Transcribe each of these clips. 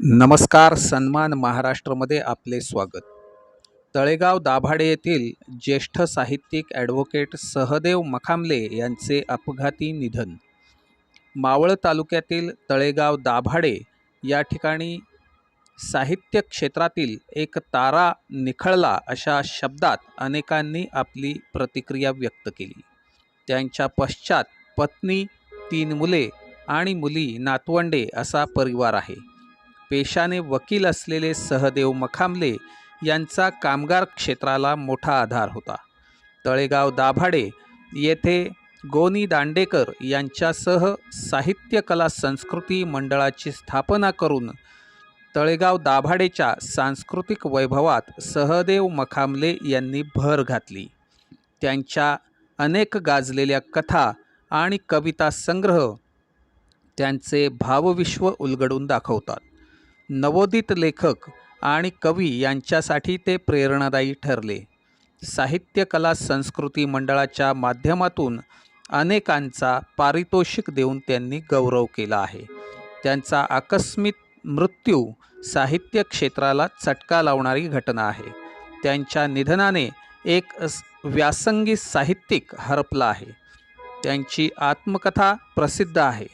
नमस्कार सन्मान महाराष्ट्रमध्ये आपले स्वागत. तळेगाव दाभाडे येथील ज्येष्ठ साहित्यिक ॲडव्होकेट सहदेव मखामले यांचे अपघाती निधन. मावळ तालुक्यातील तळेगाव दाभाडे या ठिकाणी साहित्य क्षेत्रातील एक तारा निखळला अशा शब्दात अनेकांनी आपली प्रतिक्रिया व्यक्त केली. त्यांच्या पश्चात पत्नी तीन मुले आणि मुली नातवंडे असा परिवार आहे. पेशाने वकील असलेले सहदेव मखामले यांचा कामगार क्षेत्राला मोठा आधार होता. तळेगाव दाभाडे येथे गोनी दांडेकर यांच्यासह साहित्य कला संस्कृती मंडळाची स्थापना करून तळेगाव दाभाडेच्या सांस्कृतिक वैभवात सहदेव मखामले यांनी भर घातली. त्यांच्या अनेक गाजलेल्या कथा आणि कविता संग्रह त्यांचे भावविश्व उलगडून दाखवतात. नवोदित लेखक आणि कवी यांच्यासाठी ते प्रेरणादायी ठरले. साहित्य कला संस्कृती मंडळाच्या माध्यमातून अनेकांचा पारितोषिक देऊन त्यांनी गौरव केला आहे. त्यांचा आकस्मिक मृत्यू साहित्य क्षेत्राला चटका लावणारी घटना आहे. त्यांच्या निधनाने एक व्यासंगी साहित्यिक हरपला आहे. त्यांची आत्मकथा प्रसिद्ध आहे.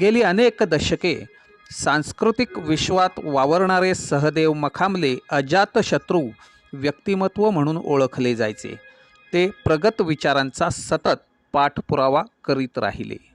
गेली अनेक दशके सांस्कृतिक विश्वात वावरणारे सहदेव मखामले अजातशत्रू व्यक्तिमत्व म्हणून ओळखले जायचे. ते प्रगत विचारांचा सतत पाठपुरावा करीत राहिले.